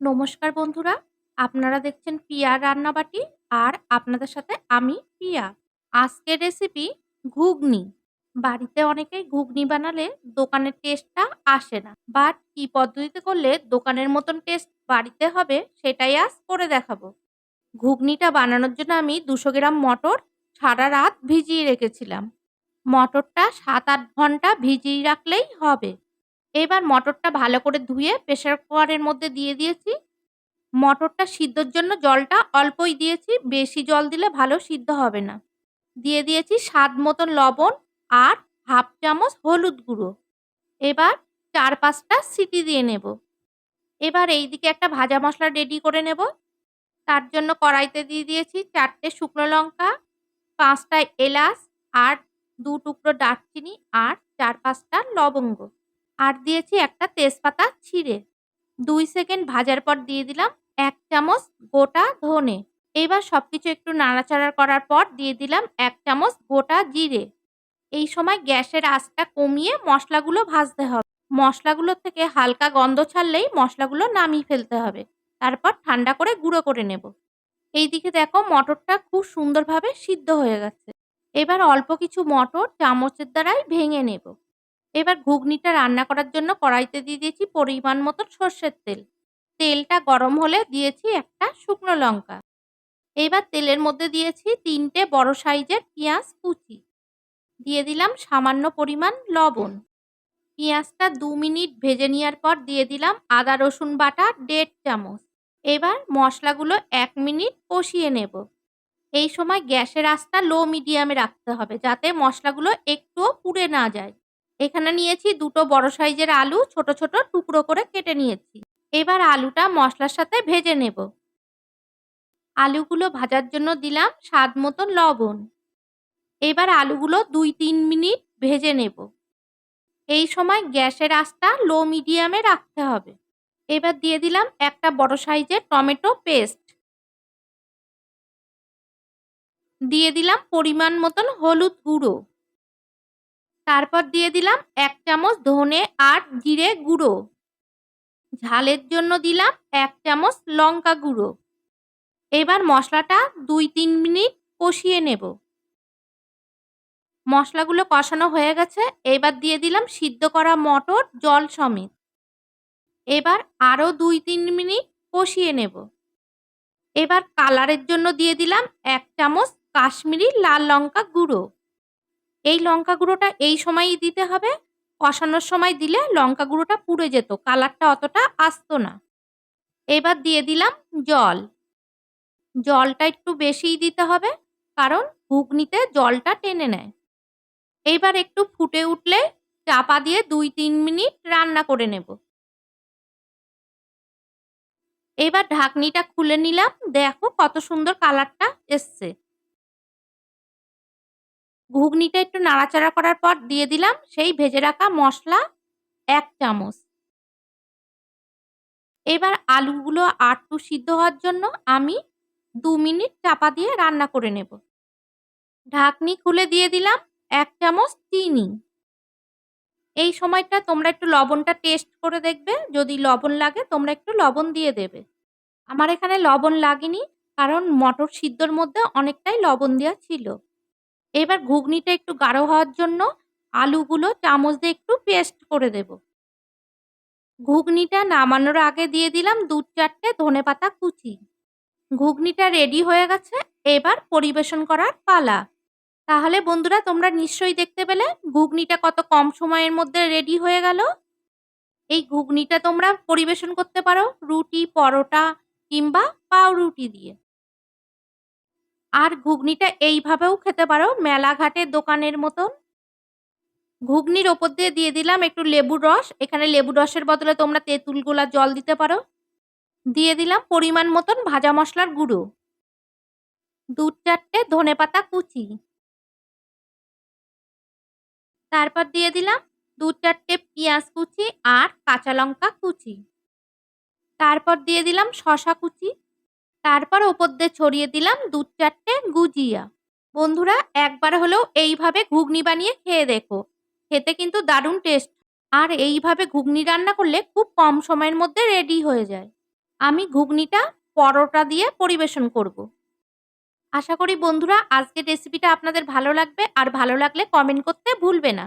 নমস্কার বন্ধুরা, আপনারা দেখছেন পিয়ার রান্নাবাটি আর আপনাদের সাথে আমি পিয়া। আজকের রেসিপি ঘুগনি। বাড়িতে অনেকেই ঘুগনি বানালে দোকানের টেস্টটা আসে না। বাট কি পদ্ধতিতে করলে দোকানের মতন টেস্ট বাড়িতে হবে সেটাই আজ করে দেখাবো। ঘুগনিটা বানানোর জন্য আমি দুশো গ্রাম মটর সারা রাত ভিজিয়ে রেখেছিলাম। মটরটা সাত আট ঘণ্টা ভিজিয়ে রাখলেই হবে। এবার মটরটা ভালো করে ধুয়ে প্রেসার কুকারের মধ্যে দিয়ে দিয়েছি। মটরটা সিদ্ধর জন্য জলটা অল্পই দিয়েছি, বেশি জল দিলে ভালো সিদ্ধ হবে না। দিয়ে দিয়েছি স্বাদ মতন লবণ আর হাফ চামচ হলুদ গুঁড়ো। এবার চার পাঁচটা সিটি দিয়ে নেব। এবার এই দিকে একটা ভাজা মশলা রেডি করে নেব। তার জন্য কড়াইতে দিয়ে দিয়েছি চারটে শুকনো লঙ্কা, পাঁচটা এলাচ আর দু টুকরো দারচিনি আর চার পাঁচটা লবঙ্গ। আর দিয়েছি একটা তেজপাতা ছিঁড়ে। দুই সেকেন্ড ভাজার পর দিয়ে দিলাম এক চামচ গোটা ধনে। এবার সব কিছু একটু নাড়াচাড়া করার পর দিয়ে দিলাম এক চামচ গোটা জিরে। এই সময় গ্যাসের আঁচটা কমিয়ে মশলাগুলো ভাজতে হবে। মশলাগুলো থেকে হালকা গন্ধ ছাড়লেই মশলাগুলো নামিয়ে ফেলতে হবে। তারপর ঠান্ডা করে গুঁড়ো করে নেব। এইদিকে দেখো মটরটা খুব সুন্দরভাবে সিদ্ধ হয়ে গেছে। এবার অল্প কিছু মটর চামচের দ্বারাই ভেঙে নেব। এবার ঘুগনিটা রান্না করার জন্য কড়াইতে দিয়ে দিয়েছি পরিমাণ মতো সর্ষের তেল। তেলটা গরম হলে দিয়েছি একটা শুকনো লঙ্কা। এবার তেলের মধ্যে দিয়েছি তিনটে বড় সাইজের পেঁয়াজ কুচি। দিয়ে দিলাম সামান্য পরিমাণ লবণ। পেঁয়াজটা দু মিনিট ভেজে নেওয়ার পর দিয়ে দিলাম আদা, রসুন বাটা, দেড় চামচ। এবার মশলাগুলো এক মিনিট কষিয়ে নেব। এই সময় গ্যাসের আঁচটা লো মিডিয়ামে রাখতে হবে যাতে মশলাগুলো একটুও পুড়ে না যায়। এখানে নিয়েছি দুটো বড় সাইজের আলু, ছোট ছোট টুকরো করে কেটে নিয়েছি। এবার আলুটা মশলার সাথে ভেজে নেব। আলুগুলো ভাজার জন্য দিলাম স্বাদ মতো লবণ। এবার আলুগুলো দুই তিন মিনিট ভেজে নেব। এই সময় গ্যাসের আঁচটা লো মিডিয়ামে রাখতে হবে। এবার দিয়ে দিলাম একটা বড় সাইজের টমেটো পেস্ট। দিয়ে দিলাম পরিমাণ মতন হলুদ গুঁড়ো। তারপর দিয়ে দিলাম এক চামচ ধনে আর জিরে গুঁড়ো। ঝালের জন্য দিলাম এক চামচ লঙ্কা গুঁড়ো। এবার মশলাটা দুই তিন মিনিট কষিয়ে নেব। মশলাগুলো কষানো হয়ে গেছে, এবার দিয়ে দিলাম সিদ্ধ করা মটর জল সমেত। এবার আরও দুই তিন মিনিট কষিয়ে নেব। এবার কালারের জন্য দিয়ে দিলাম এক চামচ কাশ্মীরি লাল লঙ্কা গুঁড়ো। এই লঙ্কা গুঁড়োটা এই সময়ই দিতে হবে। কষানোর সময় দিলে লঙ্কা গুঁড়োটা পুড়ে যেত, কালারটা অতটা আসতো না। এবার দিয়ে দিলাম জল। জলটা একটু বেশিই দিতে হবে, কারণ ঘুগনিতে জলটা টেনে নেয়। এইবার একটু ফুটে উঠলে চাপা দিয়ে দুই তিন মিনিট রান্না করে নেব। এবার ঢাকনিটা খুলে নিলাম। দেখো কত সুন্দর কালারটা এসছে। ঘুগনিটা একটু নাড়াচাড়া করার পর দিয়ে দিলাম সেই ভেজে রাখা মশলা এক চামচ। এবার আলুগুলো আটটু সিদ্ধ হওয়ার জন্য আমি দু মিনিট চাপা দিয়ে রান্না করে নেব। ঢাকনি খুলে দিয়ে দিলাম এক চামচ চিনি। এই সময়টা তোমরা একটু লবণটা টেস্ট করে দেখবে, যদি লবণ লাগে তোমরা একটু লবণ দিয়ে দেবে। আমার এখানে লবণ লাগেনি, কারণ মটর সিদ্ধর মধ্যে অনেকটাই লবণ দেওয়া ছিল। এবার ঘুগনিটা একটু গাঢ় হওয়ার জন্য আলুগুলো চামচ দিয়ে একটু পেস্ট করে দেব। ঘুগনিটা নামানোর আগে দিয়ে দিলাম দু চারটে ধনে পাতা কুচি। ঘুগনিটা রেডি হয়ে গেছে, এবার পরিবেশন করার পালা। তাহলে বন্ধুরা, তোমরা নিশ্চয়ই দেখতে পেলে ঘুগনিটা কত কম সময়ের মধ্যে রেডি হয়ে গেল। এই ঘুগনিটা তোমরা পরিবেশন করতে পারো রুটি, পরোটা কিংবা পাউরুটি দিয়ে। আর ঘুগনিটা এইভাবেও খেতে পারো মেলাঘাটের দোকানের মতন। ঘুগনির ওপর দিয়ে দিয়ে দিলাম একটু লেবুর রস। এখানে লেবু রসের বদলে তোমরা তেঁতুল গোলা জল দিতে পারো। দিয়ে দিলাম পরিমাণ মতন ভাজা মশলার গুঁড়ো। দু চারটে ধনে পাতা কুচি। তারপর দিয়ে দিলাম দু চারটে পেঁয়াজ কুচি আর কাঁচা লঙ্কা কুচি। তারপর দিয়ে দিলাম শশা কুচি। তারপর ওপর দিয়ে ছড়িয়ে দিলাম দু চারটে গুজিয়া। বন্ধুরা, একবার হলেও এইভাবে ঘুগনি বানিয়ে খেয়ে দেখো। খেতে কিন্তু দারুণ টেস্ট আর এইভাবে ঘুগনি রান্না করলে খুব কম সময়ের মধ্যে রেডি হয়ে যায়। আমি ঘুগনিটা পরোটা দিয়ে পরিবেশন করব। আশা করি বন্ধুরা, আজকের রেসিপিটা আপনাদের ভালো লাগবে। আর ভালো লাগলে কমেন্ট করতে ভুলবে না।